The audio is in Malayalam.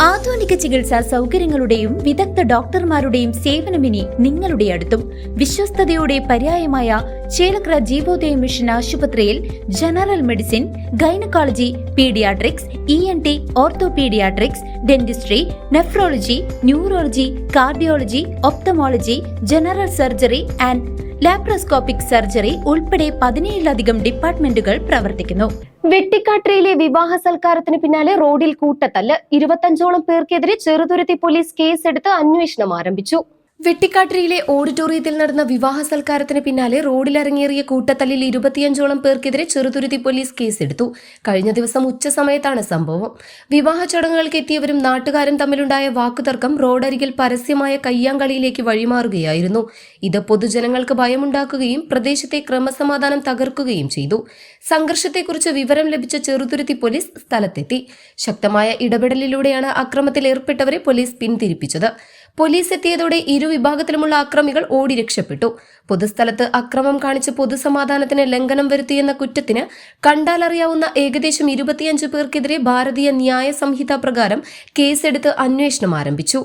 ആധുനിക ചികിത്സാ സൗകര്യങ്ങളുടെയും വിദഗ്ധ ഡോക്ടർമാരുടെയും സേവനമിനി നിങ്ങളുടെ അടുത്തും. വിശ്വസ്തയോടെ പര്യായമായ ചേലക്ര ജീവോദയ മിഷൻ ആശുപത്രിയിൽ general medicine gynaecology paediatrics E N T orthopaedics dentistry nephrology neurology cardiology ophthalmology general surgery and laparoscopic surgery ഉൾപ്പെടെ പതിനേഴിലധികം ഡിപ്പാർട്ട്മെന്റുകൾ പ്രവർത്തിക്കുന്നു. വെട്ടിക്കാട്ടിലെ വിവാഹ സൽക്കാരത്തിന് പിന്നാലെ റോഡിൽ കൂട്ടത്തല്ല്. ഇരുപത്തഞ്ചോളം പേർക്കെതിരെ ചെറുതുരുത്തി പോലീസ് കേസെടുത്ത് അന്വേഷണം ആരംഭിച്ചു. വെട്ടിക്കാട്ടിരിയിലെ ഓഡിറ്റോറിയത്തിൽ നടന്ന വിവാഹ സൽക്കാരത്തിന് പിന്നാലെ റോഡിലിറങ്ങിയേറിയ കൂട്ടത്തല്ലിൽ ഇരുപത്തിയഞ്ചോളം പേർക്കെതിരെ ചെറുതുരുത്തി പോലീസ് കേസെടുത്തു. കഴിഞ്ഞ ദിവസം ഉച്ച സമയത്താണ് സംഭവം. വിവാഹ ചടങ്ങുകൾക്ക് എത്തിയവരും നാട്ടുകാരും തമ്മിലുണ്ടായ വാക്കുതർക്കം റോഡരികിൽ പരസ്യമായ കയ്യാങ്കളിയിലേക്ക് വഴിമാറുകയായിരുന്നു. ഇത് പൊതുജനങ്ങൾക്ക് ഭയമുണ്ടാക്കുകയും പ്രദേശത്തെ ക്രമസമാധാനം തകർക്കുകയും ചെയ്തു. സംഘർഷത്തെക്കുറിച്ച് വിവരം ലഭിച്ച ചെറുതുരുത്തി പോലീസ് സ്ഥലത്തെത്തി. ശക്തമായ ഇടപെടലിലൂടെയാണ് അക്രമത്തിൽ ഏർപ്പെട്ടവരെ പോലീസ് പിന്തിരിപ്പിച്ചത് പോലീസ് എത്തിയതോടെ ഇരുവിഭാഗത്തിലുമുള്ള അക്രമികൾ ഓടി രക്ഷപ്പെട്ടു. പൊതുസ്ഥലത്ത് അക്രമം കാണിച്ച് പൊതുസമാധാനത്തിന് ലംഘനം വരുത്തിയെന്ന കുറ്റത്തിന് കണ്ടാലറിയാവുന്ന ഏകദേശം ഇരുപത്തിയഞ്ച് പേർക്കെതിരെ ഭാരതീയ ന്യായ സംഹിത പ്രകാരം കേസെടുത്ത് അന്വേഷണം ആരംഭിച്ചു.